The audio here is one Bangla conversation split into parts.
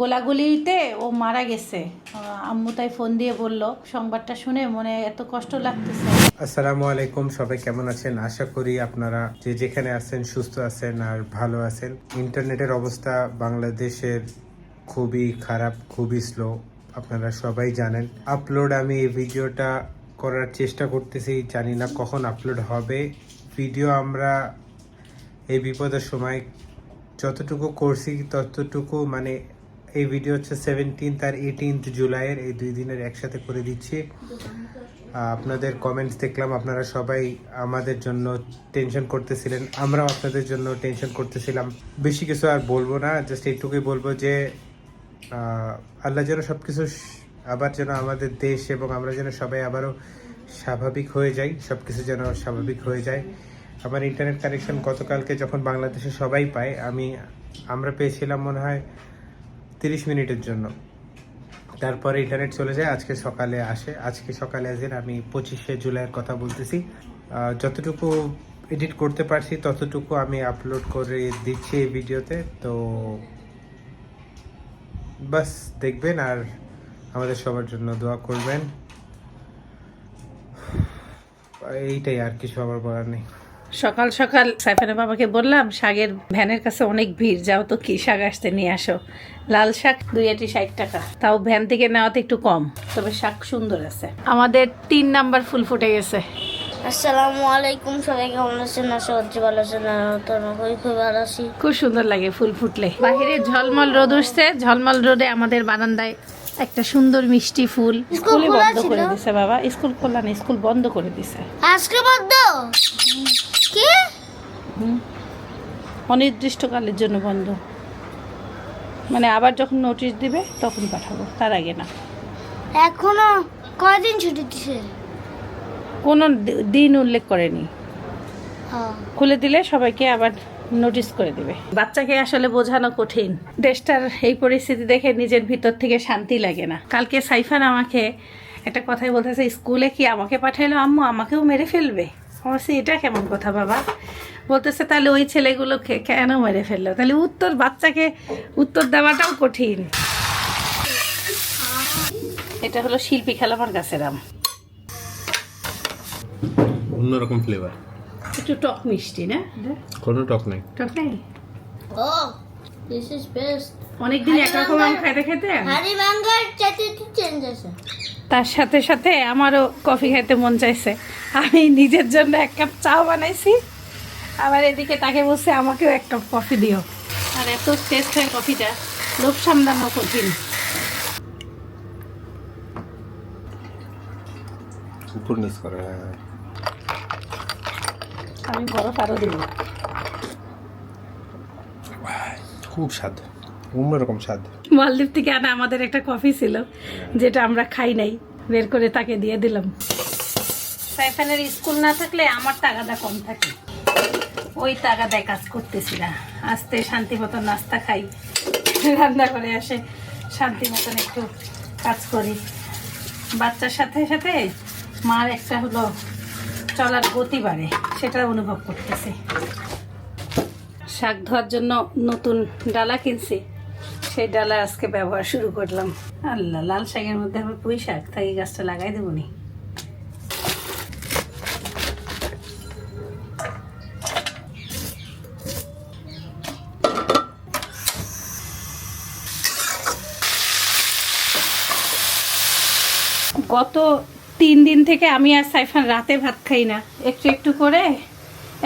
গোলাগুলিতে ও মারা গেছে। আম্মু তাই ফোন দিয়ে বলল, সংবাদটা শুনে মনে এত কষ্ট লাগতেছে। আসসালামু আলাইকুম, সবাই কেমন আছেন? আশা করি আপনারা যে যেখানে আছেন সুস্থ আছেন আর ভালো আছেন। ইন্টারনেটের অবস্থা বাংলাদেশের খুবই খারাপ, খুবই স্লো আপনারা সবাই জানেন। আপলোড আমি এই ভিডিওটা করার চেষ্টা করতেছি, জানি না কখন আপলোড হবে। ভিডিও আমরা এই বিপদের সময় যতটুকু করছি, ততটুকু মানে এই ভিডিও হচ্ছে সেভেন্টিন্থ আর এইটিনথ জুলাইয়ের এই দুই দিনের একসাথে করে দিচ্ছি। আপনাদের কমেন্টস দেখলাম, আপনারা সবাই আমাদের জন্য টেনশন করতেছিলেন, আমরাও আপনাদের জন্য টেনশন করতেছিলাম। বেশি কিছু আর বলব না জাস্ট এইটুকুই বলব যে আল্লাহ যেন সব কিছু আবার যেন আমাদের দেশ এবং আমরা যেন সবাই আবারও স্বাভাবিক হয়ে যাই সব কিছু যেন স্বাভাবিক হয়ে যায়। আমার ইন্টারনেট কানেকশন গতকালকে যখন বাংলাদেশে সবাই পায়, আমি, আমরা পেয়েছিলাম মনে হয় তিরিশ মিনিটের জন্য। তারপরে ইন্টারনেট চলে যায়, আজকে সকালে আসে। আজকে সকালে আসেন আমি পঁচিশে জুলাইয়ের কথা বলতেছি। যতটুকু এডিট করতে পারছি, ততটুকু আমি আপলোড করে দিচ্ছি এই ভিডিওতে তো বাস, দেখবেন আর আমাদের সবার জন্য দোয়া করবেন। এইটাই আর কিছু আমার বলার নেই। সকাল সকাল সাইফানের বাবাকে বললাম শাকের ভ্যানের কাছে অনেক ভিড় যাও তো কি শাক আসতে নিয়ে আসো। লাল শাক দুই আটি ষাট টাকা তাও ভ্যান থেকে নেওয়াতে একটু কম তবে শাক সুন্দর আছে। আমাদের তিন নাম্বার ফুল ফুটে গেছে। আসসালামু আলাইকুম সবাই কেমন আছেন? আশা করছি ভালো আছেন। খুব ভালো আছি। খুব সুন্দর লাগে ফুল ফুটলে। বাহিরে ঝলমল রোদ উঠছে। ঝলমল রোদে আমাদের বারান্দায় একটা সুন্দর মিষ্টি ফুল। স্কুলে বন্ধ করে দিছে বাবা। স্কুল খোলা না স্কুল বন্ধ করে দিছে। আজকে বন্ধ? কি? অনির্দিষ্টকালের জন্য বন্ধ। মানে আবার যখন নোটিশ দিবে তখন পাঠাবো। তার আগে না। এখনও কয়দিন ছুটি দিছে? কোনো দিন উল্লেখ করেনি। হ্যাঁ। খুলে দিলে সবাইকে আবার নোটিস করে দিবে। বাচ্চাকে আসলে বোঝানো কঠিন। দেশটার এই পরিস্থিতি দেখে নিজের ভিতর থেকে শান্তি লাগে না। কালকে সাইফান আমাকে একটা কথাই বলতেছে স্কুলে কি আমাকে পাঠাইলো আম্মু? আমাকেও মেরে ফেলবে? আমার এটা কেমন কথা বাবা? বলতেছে তাহলে ওই ছেলেগুলোকে কেন মেরে ফেলল? তাহলে উত্তর বাচ্চাকে উত্তর দেওয়াটাও কঠিন। এটা হলো শিল্পী খেলামার গাছের আম অন্যরকম ফ্লেভার একটু টক মিষ্টি না? কোনো টক নাই। টক নাই? ও দিস ইজ বেস্ট অনেকদিন একরকম আম খাইতে খাইতে? হারি বাঙ্গার চাটি চেঞ্জ আছে তার সাথে সাথে আমারও কফি খেতে মন চাইছে। আমি নিজের জন্য এক কাপ চাও বানাইছি। আবার এদিকে তাকে বলছে আমাকেও এক কাপ কফি দিও। আর এত টেস্ট হয় কফিটা লোভ সামলানো কঠিন। উপর নিচ করে। আমি বরফ আরও দিব। খুব স্বাদ অন্যরকম স্বাদ। মালদ্বীপ থেকে আনা আমাদের একটা কফি ছিল যেটা আমরা খাই নাই বের করে তাকে দিয়ে দিলাম। সাইফানের স্কুল না থাকলে আমার টাকাটা কম থাকে। ওই টাকাটায় কাজ করতেছি না। আসতে শান্তি মতো নাস্তা খাই রান্না করে আসে শান্তি মতন একটু কাজ করি। বাচ্চার সাথে সাথে মার একটা হলো চলার গতি বাড়ে সেটা অনুভব করতেছি। শাক ধোয়ার জন্য নতুন ডালা কিনছি। সেই ডালা আজকে ব্যবহার শুরু করলাম। আল্লাহ, লাল শাকের মধ্যে আবার পুঁই শাক এই গাছটা লাগাই দেবো নি। গত তিন দিন থেকে আমি আর সাইফান রাতে ভাত খাই না। একটু একটু করে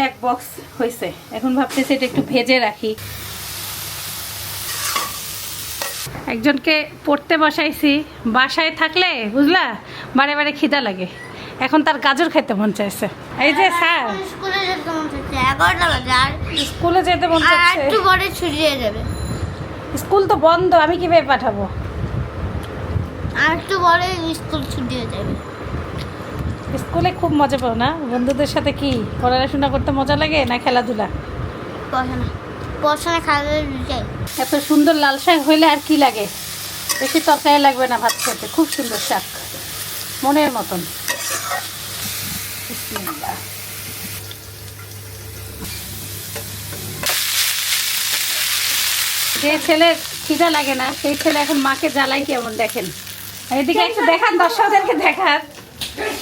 এক বক্স হয়েছে এখন ভাবতেছি এটা একটু ভেজে রাখি। একজনকে পড়তে বসাইছি। বাসায় থাকলে বুঝলা? বারে বারে খিদা লাগে। এখন তার গাজর খেতে মন চাইছে। এই যে স্যার। স্কুলে যেতে মন চাচ্ছে এগারোটা বাজে আর স্কুলে যেতে মন আর একটু পরে ছুটি হয়ে যাবে। স্কুল তো বন্ধ আমি কীভাবে পাঠাবো? আর একটু পরে স্কুল ছুটি হয়ে যাবে। স্কুলে খুব মজা পাও না? বন্ধুদের সাথে কি পড়াশোনা করতে মজা লাগে না খেলাধুলা? পড়াশোনা পড়াশোনা খাওয়া এত সুন্দর লাল শাক হইলে আর কি লাগে? বেশি তরকারি লাগবে না ভাত খেতে খুব সুন্দর শাক। মনের মতন। যে ছেলের খিদা লাগে না সেই ছেলে এখন মাকে জ্বালাই কেমন দেখেন? এদিকে একটু দেখান দর্শকদেরকে দেখান।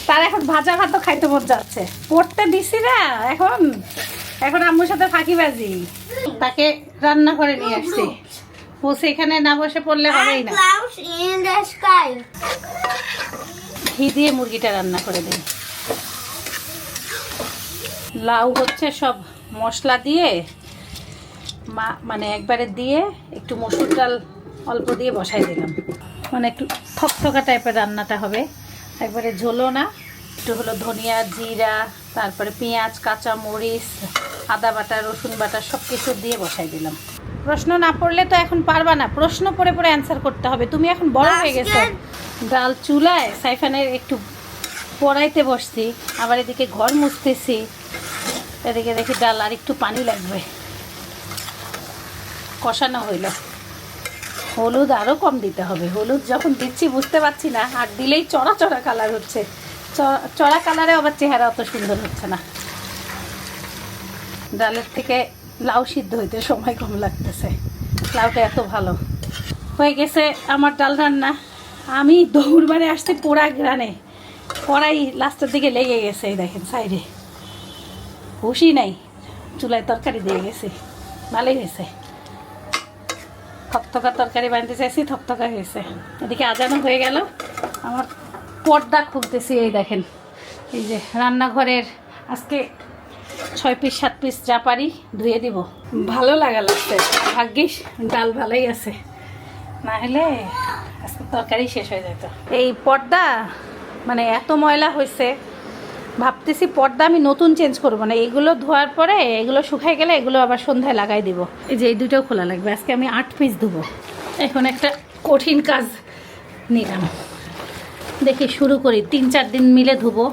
তার এখন ভাজা ভাত খাইতে মন যাচ্ছে। পড়তে দিছি না, এখন। এখন আম্মুর সাথে ফাঁকিবাজি। তাকে রান্না করে নিয়ে আসছি। না বসে পড়লে হবেই না. ঘি দিয়ে মুরগিটা রান্না করে দিই। লাউ হচ্ছে সব মশলা দিয়ে, মা মানে একবারে দিয়ে, একটু মসুর ডাল অল্প দিয়ে বসাই দিলাম। মানে একটু থকথকা টাইপের রান্নাটা হবে। একবারে ঝোলো না। একটু হলো ধনিয়া জিরা তারপরে পেঁয়াজ কাঁচা মরিচ আদা বাটা রসুন বাটা সব কিছু দিয়ে বসাই দিলাম। প্রশ্ন না পড়লে তো এখন পারবা না। প্রশ্ন পড়ে পড়ে অ্যান্সার করতে হবে। তুমি এখন বড় হয়ে গেছো। ডাল চুলায় সাইফানের একটু পড়াইতে বসছি। আবার এদিকে ঘর মুছতেছি। এদিকে দেখি ডাল আর একটু পানি লাগবে। কষানো হইল। হলুদ আরও কম দিতে হবে। হলুদ যখন দিচ্ছি বুঝতে পারছি না, আর দিলেই চড়া চড়া কালার হচ্ছে। চড়া কালারে আবার চেহারা অত সুন্দর হচ্ছে না। ডালের থেকে লাউ সিদ্ধ হইতে সময় কম লাগতেছে। লাউটা এত ভালো। হয়ে গেছে আমার ডাল রান্না। আমি দৌড় মারে আসতে পোড়া গ্রানে কড়াই লাস্টের দিকে লেগে গেছে দেখেন সাইডে। হুশি নাই, চুলায় তরকারি দিয়ে গেছি। ভালোই হয়েছে। থকথকা তরকারি বানিয়ে চাইছি, থকথকা হয়েছে। এদিকে আজানো হয়ে গেল। আমার পর্দা খুলতেছি, এই দেখেন। এই যে রান্নাঘরের আজকে ছয় পিস, সাত পিস যা পারি ধুয়ে দিব। ভালো লাগা লাগছে। ভাগ্যিস, ডাল ভালোই আছে। না হলে আজকে তরকারি শেষ হয়ে যেত। এই পর্দা মানে এত ময়লা হয়েছে ভাবতেছি পর্দা আমি নতুন চেঞ্জ করব না। এগুলো ধোয়ার পরে, এগুলো শুকাই গেলে এগুলো আবার সন্ধ্যায় লাগাই দিব। এই যে এই দুটোও খোলা লাগবে। আজকে আমি আট পিস ধুবো। এখন একটা কঠিন কাজ নিলাম। দেখি শুরু করি। তিন চার দিন মিলে ধুবো।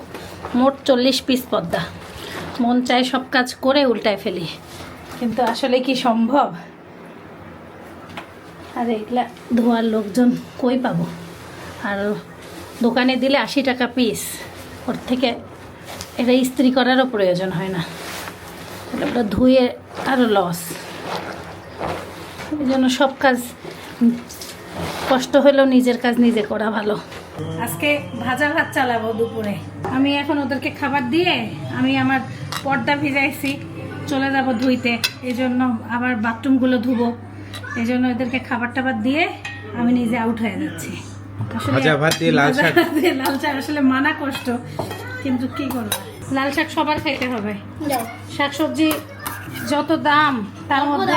মোট চল্লিশ পিস পর্দা। মন চায় সব কাজ করে উল্টায় ফেলি। কিন্তু আসলে কি সম্ভব? আর এগুলা ধোয়ার লোকজন কই পাবো? আর দোকানে দিলে আশি টাকা পিস ওর থেকে এটা ইস্ত্রি করারও প্রয়োজন হয় না। তাহলে ওটা ধুয়ে আরও লস। এই জন্য সব কাজ কষ্ট হলেও নিজের কাজ নিজে করা ভালো। আজকে ভাজা ভাত চালাবো দুপুরে। আমি এখন ওদেরকে খাবার দিয়ে আমি আমার পর্দা ভিজাইছি চলে যাব ধুইতে। এই জন্য আবার বাথরুমগুলো ধুবো। এই জন্য এদেরকে খাবার টাবার দিয়ে আমি নিজে আউট হয়ে যাচ্ছি। আসলে লাল শাক আসলে মানা কষ্ট। কিন্তু কি করব? লাল শাক সবার খাইতে হবে। শাকসবজি যত দাম তার মধ্যে।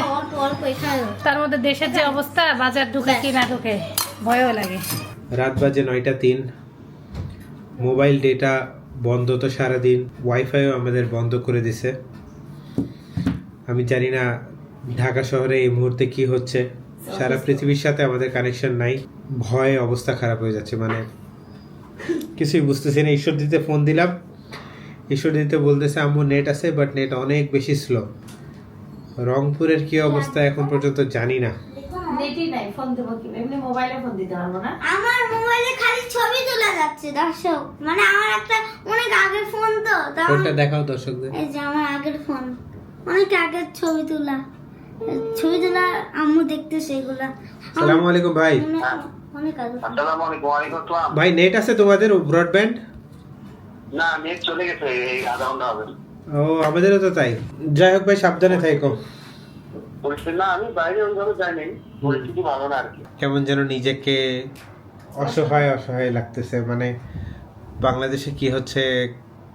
তার মধ্যে দেশের যে অবস্থা বাজার ঢুকে কি না ঢুকে ভয়ও লাগে। রাত বাজে নয়টা তিন। মোবাইল ডেটা বন্ধ তো সারাদিন ওয়াইফাইও আমাদের বন্ধ করে দিছে। আমি জানি না ঢাকা শহরে এই মুহূর্তে কি হচ্ছে। সারা পৃথিবীর সাথে আমাদের কানেকশন নাই। ভয়ে অবস্থা খারাপ হয়ে যাচ্ছে মানে কিছুই বুঝতেছি না। ঈশ্বর দিতে ফোন দিলাম। ঈশ্বর দিতে বলতেছে আম্মু নেট আছে বাট নেট অনেক বেশি স্লো রংপুরের কি অবস্থা এখন পর্যন্ত জানি না। নেটই নাই ফোন দেবো কি? এমনি মোবাইলে ফোন দিতে পারব না? আমার মোবাইলে খালি ছবি তোলা যাচ্ছে দর্শক। মানে আমার একটা অনেক আগের ফোন তো ফোনটা দেখাও দর্শকদের। এই যে আমার আগের ফোন অনেক আগের ছবি তোলা। ছবি তোলা আম্মু দেখতে সেগুলা সালামু আলাইকুম ভাই। আসসালামু আলাইকুম ওয়ালাইকুম আসসালাম ভাই নেট আছে তোমাদের ব্রডব্যান্ড না নেট চলে গেছে এই আধা ঘণ্টা হবে। ও আমাদেরও তো তাই। যাই হোক ভাই সাবধানে থাকো না আমি বাইরে ওইভাবে যাইনি পরিস্থিতি ভালো না আর কি। কেমন যেন নিজেকে অসহায় অসহায় লাগতেছে মানে বাংলাদেশে কি হচ্ছে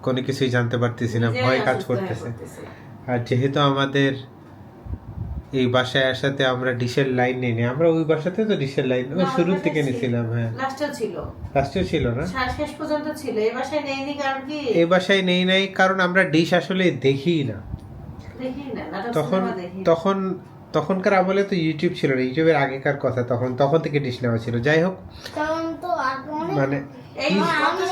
কোনো কিছুই জানতে পারতেছি না ভয় কাজ করতেছে। আর যেহেতু আমাদের এই বাসায় আসাতে আমরা ডিশের লাইন নেই নি। আমরা ওই বাসাতে তো ডিশের লাইন ওই শুরুর থেকে নিছিলাম হ্যাঁ। লাস্টে ছিল। লাস্টেও ছিল না? শেষ- শেষ পর্যন্ত ছিল। এই বাসায় নেইনি কারণ কি? এই বাসায় নেই নাই কারণ আমরা ডিশ আসলে দেখি না। তখন তখন তখনকার আমলে তো ইউটিউব ছিল না ইউটিউবের আগেকার কথা তখন তখন থেকে ডিশ নেওয়া ছিল। যাই হোক তখন তো মানে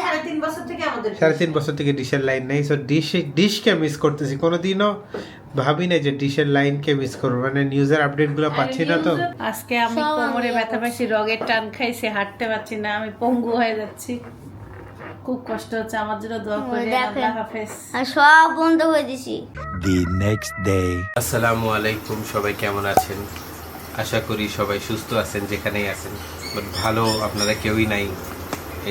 সাড়ে তিন বছর থেকে আমাদের সাড়ে তিন বছর থেকে ডিশের লাইন নেই। সো ডিশ ডিশকে মিস করতেছি। কোনোদিনও ভাবি না যে ডিশের লাইনকে মিস করব। মানে নিউজের আপডেটগুলো পাচ্ছি না তো। আজকে আমি কোমরে ব্যথা পাইছি রগের টান খাইছি হাঁটতে পারছি না আমি পঙ্গু হয়ে যাচ্ছি। খুব কষ্ট হচ্ছে আমার জন্য দোয়া করে আল্লাহ হাফেজ। আর সব বন্ধ করে দিছি। The next day. আসসালামু আলাইকুম সবাই কেমন আছেন? আশা করি সবাই সুস্থ আছেন যেখানেই আছেন। বাট ভালো আপনারা কেউই নাই।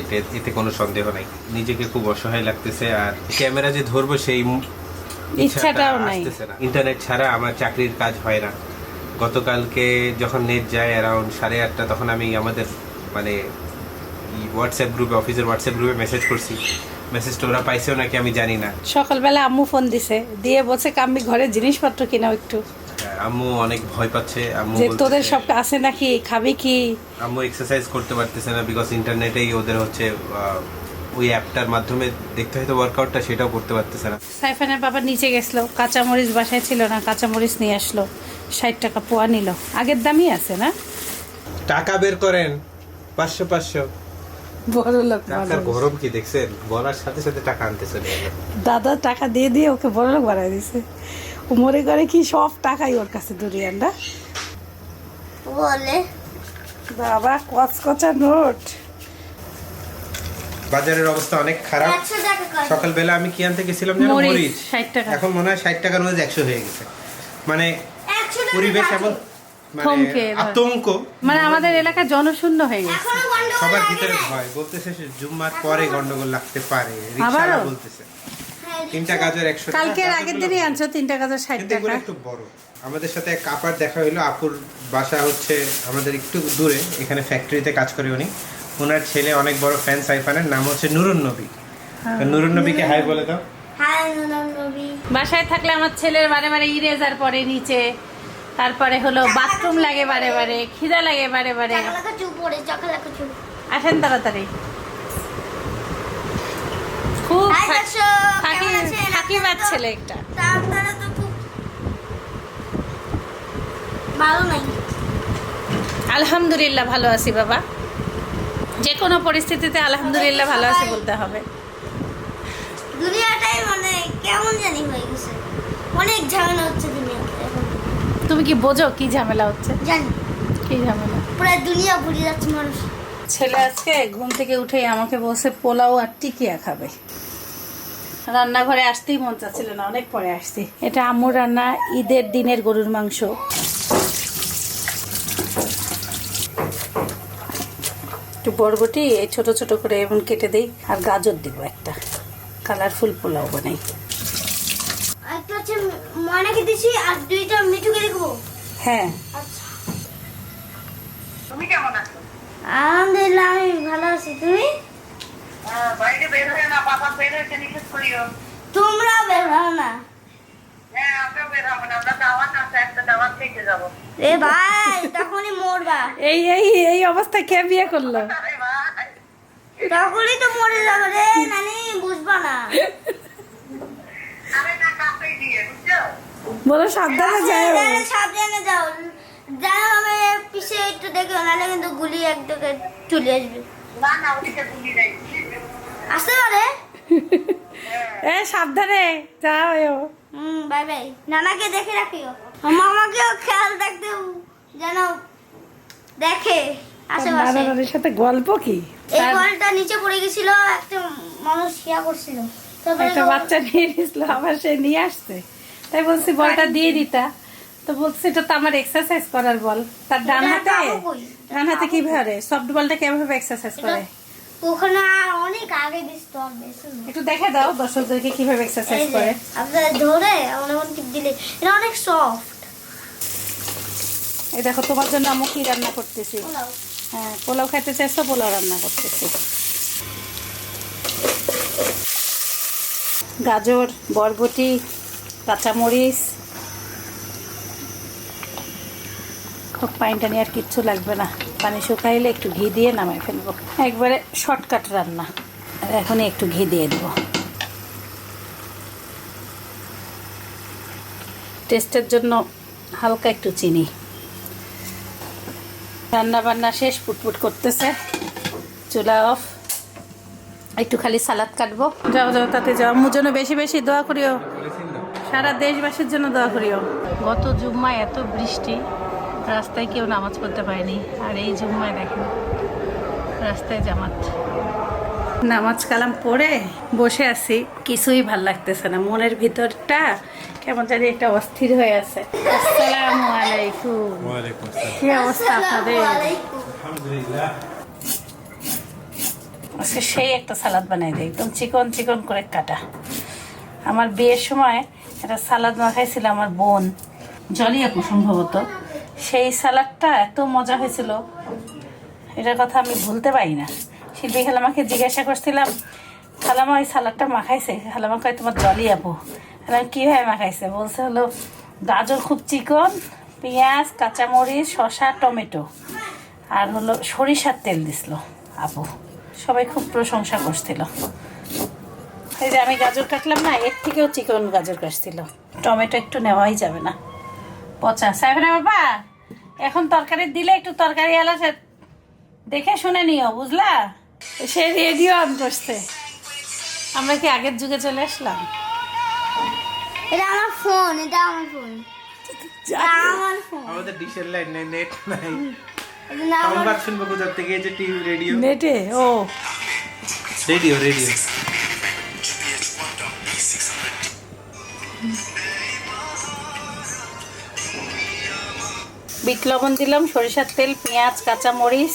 এতে এতে কোনো সন্দেহ নাই। নিজেকে খুব অসহায় লাগতেছে আর ক্যামেরা যে ধরবো সেই ইচ্ছাটাও নাই। ইন্টারনেট ছাড়া আমার চাকরির কাজ হয় না। গতকালকে যখন নেট যায় অ্যারাউন্ড সাড়ে আটটা তখন আমি আমাদের মানে হোয়াটসঅ্যাপ গ্রুপে অফিসের হোয়াটসঅ্যাপ গ্রুপে মেসেজ করছি। মেসেজটা ওরা পাইছেও নাকি আমি জানি না। সকালবেলা আম্মু ফোন দিছে। দিয়ে বলছে কাম্মি ঘরের জিনিসপত্র কিনাও একটু। আম্মু অনেক ভয় পাচ্ছে। আম্মু যে তোদের সব আছে নাকি খাবি কি? আম্মু এক্সারসাইজ করতে পারতেছে না বিকজ ইন্টারনেটেই ওদের হচ্ছে ওই অ্যাপটার মাধ্যমে দেখতে হয়তো ওয়ার্কআউটটা সেটাও করতে পারতেছে না। সাইফানের বাবা নিচে গেছিল কাঁচামরিচ বাসায় ছিল না কাঁচামরিচ নিয়ে আসলো ষাট টাকা পোয়া নিল। আগের দামই আছে না? টাকা বের করেন পাঁচশো পাঁচশো। বড় লোক গরম কি দেখছেন? বলার সাথে সাথে টাকা আনতে চলে দাদা টাকা দিয়ে দিয়ে ওকে বড় লোক বানাই দিছে। মনে করে কি সব টাকাই ওর কাছে দুরিয়ানটা বলে। বাবা কচকচা নোট। বাজারের অবস্থা অনেক খারাপ। সকালবেলা আমি কি আনতে গেছিলাম যেন? মরিচ এখন মনে হয় ষাট টাকার মধ্যে একশো হয়ে গেছে। মানে পরিবেশ এমন মানে থমকে আতঙ্ক। মানে আমাদের এলাকা জনশূন্য হয়ে গেছে। সবার ভিতরে ভয়। বলতেছে জুম্মার পরে গন্ডগোল। লাগতে পারে। বলতেছে। তিনটা গাজর একশো টাকা কালকের আগের দিনই আনছো তিনটা কাজা ষাট টাকা? একটু বড়। আমাদের সাথে এক কাপার দেখা হইল আপুর বাসা হচ্ছে আমাদের একটু দূরে এখানে ফ্যাক্টরিতে কাজ করে উনি। ওনার ছেলে অনেক বড় ফ্যান সাইফানের নাম হচ্ছে নুরুন নবী। নুরুন নবীকে হাই বলে দাও। হাই নুনম নবী। বাসায় থাকলে আমার ছেলের বারে বারে ইরেজার পরে নিচে তারপরে হলো বাথরুম লাগে বারে বারে খিদা লাগে বারে বারে। আসেন তাড়াতাড়ি। খুব তো- ছেলে একটা। ভালো নাই। আলহামদুলিল্লাহ ভালো আছি বাবা। যে কোনো পরিস্থিতিতে আলহামদুলিল্লাহ ভালো আছি বলতে হবে। দুনিয়াটাই মানে কেমন জানি হয়ে গেছে। অনেক ঝামেলা হচ্ছে দুনিয়াতে তুমি কি বোঝো কি ঝামেলা হচ্ছে? জানি। কি ঝামেলা? পুরো দুনিয়া ভুলে যাচ্ছে মানুষ। ছেলে আজকে ঘুম থেকে উঠে আমাকে বসে পোলাও আর টিকিয়া খাবে। রান্নাঘরে আসতেই মন চাচ্ছিল না অনেক পরে আসছি। এটা আম্মুর রান্না ঈদের দিনের গরুর মাংস। একটু বরবটি এই ছোট ছোট করে এমন কেটে দিই আর গাজর দিব একটা। কালারফুল পোলাও বানাই। একটা হচ্ছে ময়নাকে দিছি আর দুইটা মিঠুকে দেখব হ্যাঁ। আচ্ছা। তুমি কেমন আছো? আলহামদুলিল্লাহ আমি ভালো আছি। তুমি? আহ, বাইরে বের হয়ে না বাবা বের হয়েছে নিষেধ করিও। তোমরাও বের হও না। হ্যাঁ আমরাও বের হব না আমরা দাওয়াত আছে একটা দাওয়াত খেতে যাব। এ ভাই তখনই মরবা। এই এই এই অবস্থায় কে বিয়ে করল? আরে ভাই। তখনই তো মরে যাবে রে নানি বুঝবা না। আরে দিয়ে বুঝছ? বলো সাবধানে যায় সাবধানে সাবধানে যাও। জানো আমি পিছে একটু দেখো নাহলে কিন্তু গুলি একদিকে চলে আসবে। আসতে পারে? এ সাবধানে যাও হুম বাই বাই। নানাকে দেখে রাখিও। মামাকেও খেয়াল রাখতে যেন দেখে আশেপাশে। নানার সাথে গল্প কি? এই বলটা নিচে পড়ে গেছিল একটা মানুষ ইয়া করছিল। তারপরে একটা বাচ্চা নিয়ে নিয়েছিল আবার সে নিয়ে আসছে। তাই বলছি বলটা দিয়ে দিতা। তো বলছি এটা তো আমার এক্সারসাইজ করার বল তার ডান হাতে ডান হাতে কীভাবে? সফট বলটা কীভাবে এক্সারসাইজ করে? ওখানে অনেক আগে দিস তো আর বেশি না। একটু দেখে দাও দর্শকদেরকে কীভাবে এক্সারসাইজ করে। আপনারা ধরে এমন টিপ দিলে এটা অনেক সফট এই দেখো তোমার জন্য আমি কি রান্না করতেছি? হ্যাঁ পোলাও খেতে চাইছো পোলাও রান্না করতেছি। গাজর বরবটি কাঁচামরিচ খুব পানি টানি আর কিচ্ছু লাগবে না। পানি শুকাইলে একটু ঘি দিয়ে নামাই ফেলব। একবারে শর্টকাট রান্না। আর এখনই একটু ঘি দিয়ে দেবো। টেস্টের জন্য হালকা একটু চিনি। রান্না বান্না শেষ পুটপুট করতেছে। চুলা অফ একটু খালি সালাদ কাটবো। যাও যাও তাতে যাও। আম্মুর জন্য বেশি বেশি দোয়া করিও। সারা দেশবাসীর জন্য দোয়া করিও। গত জুম্মায় এত বৃষ্টি। রাস্তায় কেউ নামাজ পড়তে পারেনি। আর এই জুম্মায় দেখেন রাস্তায় জামাত। নামাজ কালাম পড়ে বসে আছি কিছুই ভালো লাগতেছে না। মনের ভিতরটা কেমন জানি একটা অস্থির হয়ে আছে। আসসালামু আলাইকুম। ওয়ালাইকুম কি অবস্থা আপনাদের? আজকে সেই একটা সালাদ বানাই দেয় একদম চিকন চিকন করে কাটা। আমার বিয়ের সময় একটা সালাদ মাখাইছিল আমার বোন। জলিয়া সম্ভবত। সেই সালাদটা এত মজা হয়েছিল। এটার কথা আমি ভুলতে পারি না। শিল্পী খালামাকে জিজ্ঞাসা করছিলাম খালামা ওই সালাদটা মাখাইছে খালামা কয়, তোমার জলই আপু। আমি কীভাবে মাখাইছে বলছে হলো, গাজর খুব চিকন, পেঁয়াজ, কাঁচামরিচ, শসা, টমেটো আর হলো সরিষার তেল দিছিল আপু। সবাই খুব প্রশংসা করছিল। এই যে আমি গাজর কাটলাম না, এর থেকেও চিকন গাজর কাটছিল। টমেটো একটু নেওয়াই যাবে না। পচা। সাহেবরা বাবা এখন তরকারি দিলে একটু তরকারি আলাদা দেখে শুনে নিও বুঝলা? সে রেডিও অন করছে। আমরা কি আগের যুগে চলে আসলাম? এটা আমার ফোন এটা আমার ফোন। আমার ফোন। আমাদের ডিশের লাইন নাই নেট নাই। সংবাদ শুনব কোথার থেকে এই যে টিভি রেডিও। নেটে? ও। Radio radio. বিট লবণ দিলাম সরিষার তেল পেঁয়াজ কাঁচা মরিচ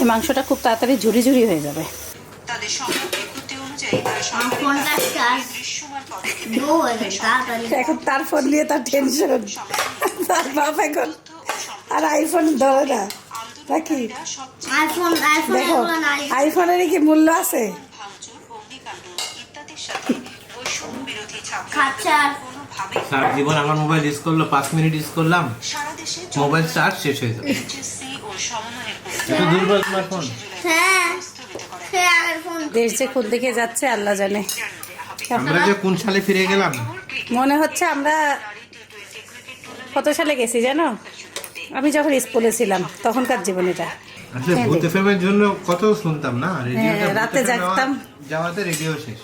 এই মাংসটা খুব তাড়াতাড়ি ঝুরি ঝুরি হয়ে যাবে। এখন তার ফোন নিয়ে তার টেনশন তার বাপ এখন আর আইফোন ধরে না। নাকি? দেখো আইফোনের কি মূল্য আছে? খাচ্ছা সারা জীবন আমার মোবাইল ইউজ করল পাঁচ মিনিট ইউজ করলাম। মোবাইল চার্জ শেষ হয়ে যাবে। এত দুর্বল স্মার্টফোন হ্যাঁ। ফোন দেশ যে কোন দিকে যাচ্ছে আল্লাহ জানে। আমরা যে কোন সালে ফিরে গেলাম? মনে হচ্ছে আমরা কত সালে গেছি জানো? আমি যখন স্কুলে ছিলাম তখনকার জীবনেটা। আসলে ভূত এফএমের জন্য কত শুনতাম না? রেডিওতে হ্যাঁ, রাতে ভূত জাগতাম। যাওয়াতে রেডিও শেষ।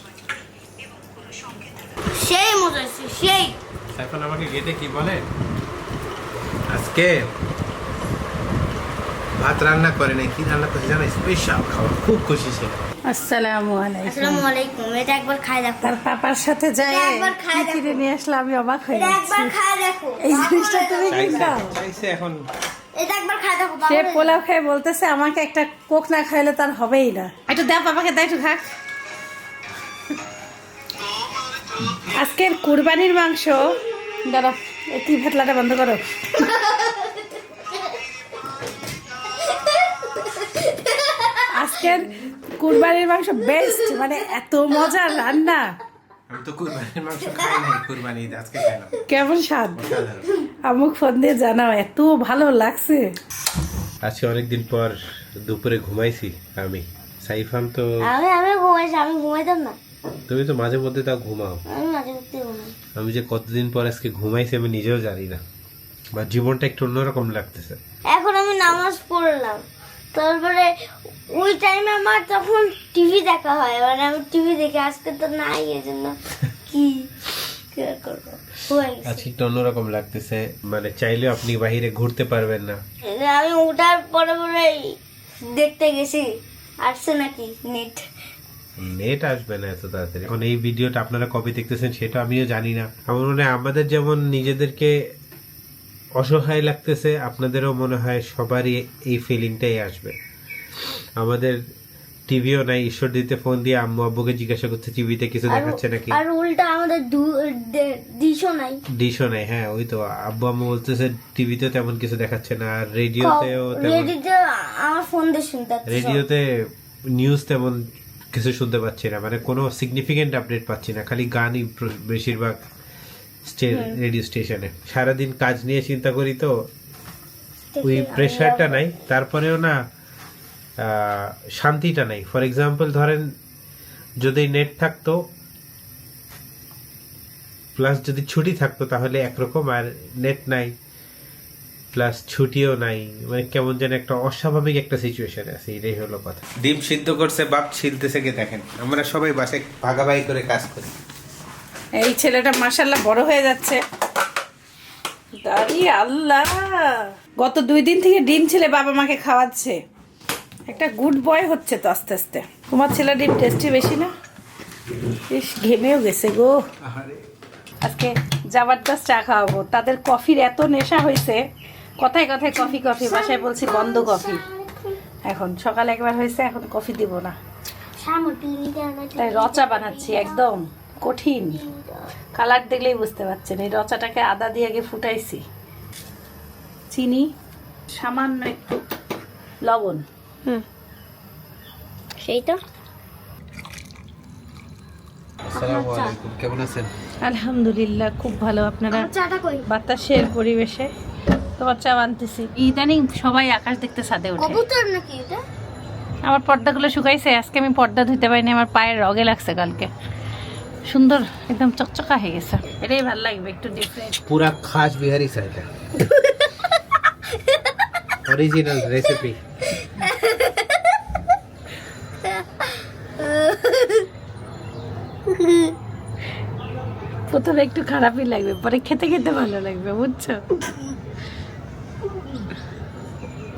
সেই মজা সেই। এখন আমাকে গেটে কি বলে? আজকে ভাত রান্না করে নাই কি রান্না করছে জানো? স্পেশাল খাবার খুব খুশি সে। আসসালামু আলাইকুম। আসসালামু আলাইকুম এটা একবার খাই দেখো। তার পাপার সাথে যাই একবার খাই কি কিনে নিয়ে আসলে আমি অবাক হয়ে যাচ্ছি একবার খাই দেখো। এই জিনিসটা তুমি কিনতাম চাইছে এখন। এটা একবার খাই দেখো সে পোলাও খেয়ে বলতেছে আমাকে একটা কোক না খাইলে তার হবেই না। একটু দেখ বাবাকে দেয় একটু খাক। আজকের কুরবানির মাংস দাঁড়া কি ভেতলাটা বন্ধ করো? আজকের কুরবানির মাংস বেস্ট মানে এত মজার রান্না। আমি তো কুরবানির মাংস খাই নাই কুরবানি আজকে খাইলাম। কেমন স্বাদ? আমুক ফোন দিয়ে জানাও এত ভালো লাগছে। আজকে অনেকদিন পর দুপুরে ঘুমাইছি আমি। সাইফান তো আমি আমি ঘুমাইছি আমি ঘুমাইতাম না। তুমি তো মাঝে মধ্যে তাও ঘুমাও। আমি যে কতদিন পর আজকে ঘুমাইছি আমি নিজেও জানি না। বা জীবনটা একটু অন্যরকম লাগতেছে। এখন আমি নামাজ পড়লাম। তারপরে ওই টাইমে আমার তখন টিভি দেখা হয়। মানে আমি টিভি দেখি আজকে তো নাই এই জন্য কি। আজকে একটু অন্যরকম লাগতেছে। মানে চাইলেও আপনি বাহিরে ঘুরতে পারবেন না। আমি ওঠার পরে পরে দেখতে গেছি। আসছে নাকি নেট? নেট আসবে না এত তাড়াতাড়ি। এখন এই ভিডিওটা আপনারা কবে দেখতেছেন সেটা আমিও জানি না। আমার মনে হয় আমাদের যেমন নিজেদেরকে অসহায় লাগতেছে আপনাদেরও মনে হয় সবারই এই ফিলিংটাই আসবে। আমাদের টিভিও নাই ঈশ্বর দিতে ফোন দিয়ে আম্মু আব্বুকে জিজ্ঞাসা করছে টিভিতে কিছু দেখাচ্ছে নাকি? আর উল্টা আমাদের ডিশও নাই। ডিশও নাই হ্যাঁ ওই তো। আব্বু আম্মু বলতেছে টিভিতে তেমন কিছু দেখাচ্ছে না আর রেডিওতেও রেডিতে আমার ফোন দিয়ে শুনতে রেডিওতে নিউজ তেমন কিছু শুনতে পাচ্ছি না। মানে কোনো সিগনিফিকেন্ট আপডেট পাচ্ছি না খালি গানই বেশিরভাগ রেডিও স্টেশনে সারাদিন কাজ নিয়ে চিন্তা করি তো ওই প্রেশারটা নাই। তারপরেও না শান্তিটা নাই। ফর এক্সাম্পল ধরেন যদি নেট থাকতো প্লাস যদি ছুটি থাকতো তাহলে একরকম আর নেট নাই। প্লাস ছুটিও নাই। মানে কেমন যেন একটা অস্বাভাবিক একটা সিচুয়েশন আছে এটাই হলো কথা। ডিম সিদ্ধ করছে বাপ ছিলতেছে কে দেখেন? আমরা সবাই বাসে ভাগাভাগি করে কাজ করি। এই ছেলেটা মাসাল্লাহ বড় হয়ে যাচ্ছে। দাঁড়ি আল্লাহ! গত দুই দিন থেকে ডিম ছেলে বাবা মাকে খাওয়াচ্ছে। একটা গুড বয় হচ্ছে তো আস্তে আস্তে। তোমার ছেলে ডিম টেস্টি বেশি না? ইস ঘেমেও গেছে গো। আজকে জবরদস্ত চা খাওয়াবো। তাদের কফির এত নেশা হয়েছে কথায় কথায় কফি কফি বাসায় বলছি বন্ধ কফি। এখন সকালে একবার হয়েছে এখন কফি দিব না। তাই রচা বানাচ্ছি একদম কঠিন। কালার দেখলেই বুঝতে পারছেন এই রচাটাকে আদা দিয়ে আগে ফুটাইছি। চিনি সামান্য একটু লবণ। সেই তো আসসালামু আলাইকুম কেমন আছেন? আলহামদুলিল্লাহ খুব ভালো। আপনারা বাতাসের পরিবেশে তোমার চা আনতেছি। ইদানিং সবাই আকাশ দেখতে ছাদে ওঠে। কবুতর নাকি এটা? আমার পর্দাগুলো শুকাইছে আজকে আমি পর্দা ধুইতে পারিনি আমার পায়ের রগে লাগছে কালকে। সুন্দর একদম চকচকা হয়ে গেছে। এটাই ভালো লাগবে একটু ডিফারেন্ট পুরা খাস বিহারি চা অরিজিনাল রেসিপি প্রথমে একটু খারাপই লাগবে পরে খেতে খেতে ভালো লাগবে বুঝছ?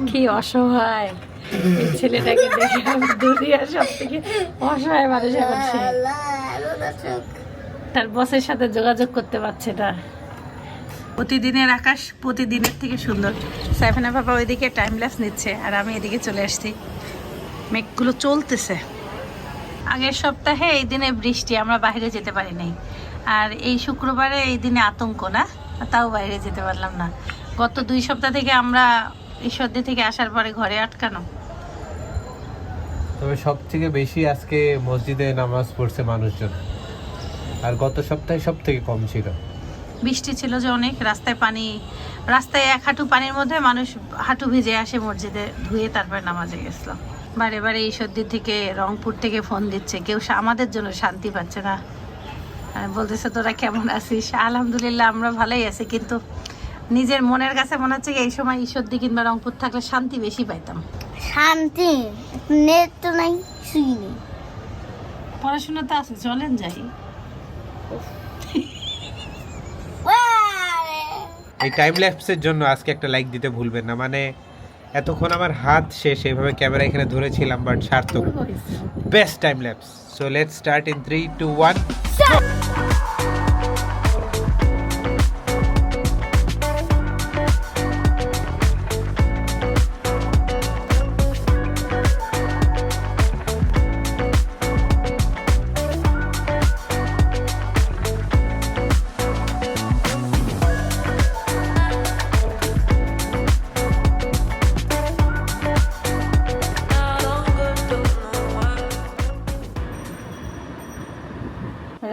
কি অসহায়। ছেলেটাকে দেখে আমি দুনিয়ার অসহায় মানুষ এখন তার বসের সাথে যোগাযোগ করতে পারছে না। প্রতিদিনের আকাশ প্রতিদিনের থেকে সুন্দর। সাইফানা বাবা ওইদিকে টাইম ল্যাপস নিচ্ছে আর আমি এদিকে চলে আসছি। মেঘগুলো চলতেছে। আগের সপ্তাহে এই দিনে বৃষ্টি, আমরা বাইরে যেতে পারি নাই। আর এই শুক্রবারে এই দিনে আতঙ্ক না? তাও বাইরে যেতে পারলাম না। গত দুই সপ্তাহ থেকে আমরা ঈশ্বরদী থেকে আসার পরে ঘরে আটকানো। তবে সব থেকে বেশি আজকে মসজিদে নামাজ পড়ছে মানুষজন। আর গত সপ্তাহে সব থেকে কম ছিল। বৃষ্টি ছিল যে অনেক রাস্তায় পানি রাস্তায় এক হাঁটু পানির মধ্যে মানুষ হাঁটু ভিজে আসে মসজিদে ধুয়ে তারপরে নামাজে গেছিলাম বারে বারে ঈশ্বরদী থেকে রংপুর থেকে ফোন দিচ্ছে কেউ আমাদের জন্য শান্তি পাচ্ছে না। বলতেছে তোরা কেমন আছিস? আলহামদুলিল্লাহ আমরা ভালোই আছি কিন্তু নিজের মনের কাছে মনে হচ্ছে কি এই সময় ঈশ্বরদী কিংবা রংপুর থাকলে শান্তি বেশি পাইতাম। শান্তি? নেট তো নাই কিছুই নেই। পড়াশোনা তো আছে চলেন যাই। এই টাইম ল্যাপসের জন্য আজকে একটা লাইক দিতে ভুলবেন না মানে এতক্ষণ আমার হাত শেষ এইভাবে ক্যামেরা এখানে ধরেছিলাম বাট সার্থক। Best time lapse so let's start in three two one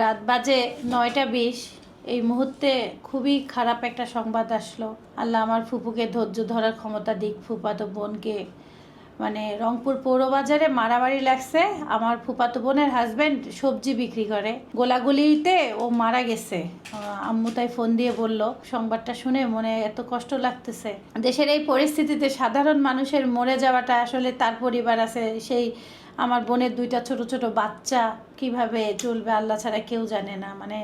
রাত বাজে নয়টা বিশ। এই মুহূর্তে খুবই খারাপ একটা সংবাদ আসলো। আল্লাহ আমার ফুপুকে ধৈর্য ধরার ক্ষমতা দিক, ফুপাতো বোনকে। মানে রংপুর পৌর বাজারে মারামারি লাগছে। আমার ফুপাতো বোনের হাজব্যান্ড সবজি বিক্রি করে। গোলাগুলিতে ও মারা গেছে। আম্মু তাই ফোন দিয়ে বলল, সংবাদটা শুনে মনে এত কষ্ট লাগতেছে। দেশের এই পরিস্থিতিতে সাধারণ মানুষের মরে যাওয়াটা আসলে তার পরিবার আছে। সেই আমার বোনের দুইটা ছোট ছোট বাচ্চা কীভাবে চলবে আল্লাহ ছাড়া কেউ জানে না মানে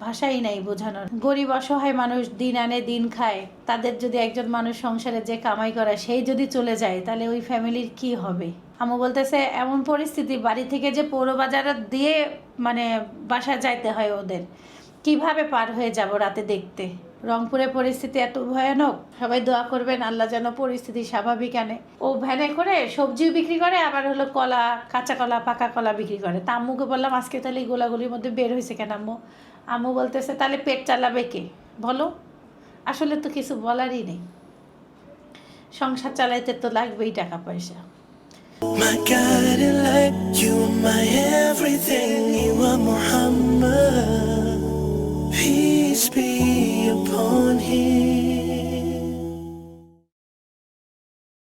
ভাষাই নাই বোঝানোর। গরিব অসহায় মানুষ দিন আনে, দিন খায়। তাদের যদি একজন মানুষ সংসারে যে কামাই করে সেই যদি চলে যায়, তাহলে ওই ফ্যামিলির কি হবে? আমু বলতেছে, এমন পরিস্থিতি, বাড়ি থেকে যে পৌর বাজারে দিয়ে মানে বাসায় যাইতে হয় ওদের। কীভাবে পার হয়ে যাব রাতে দেখতে? রংপুরের পরিস্থিতি এত ভয়ানক সবাই দোয়া করবেন আল্লাহ যেন পরিস্থিতি স্বাভাবিক আনে। ও ভ্যানে করে সবজিও বিক্রি করে আবার হলো কলা কাঁচা কলা পাকা কলা বিক্রি করে। তা আম্মুকে বললাম আজকে তাহলে এই গোলাগুলির মধ্যে বের হয়েছে কেন আম্মু? আম্মু বলতেছে তাহলে পেট চালাবে কে? বলো। আসলে তো কিছু বলারই নেই। সংসার চালাইতে তো লাগবেই টাকা পয়সা। My guiding light, you my everything, you are Muhammad. peace be upon him.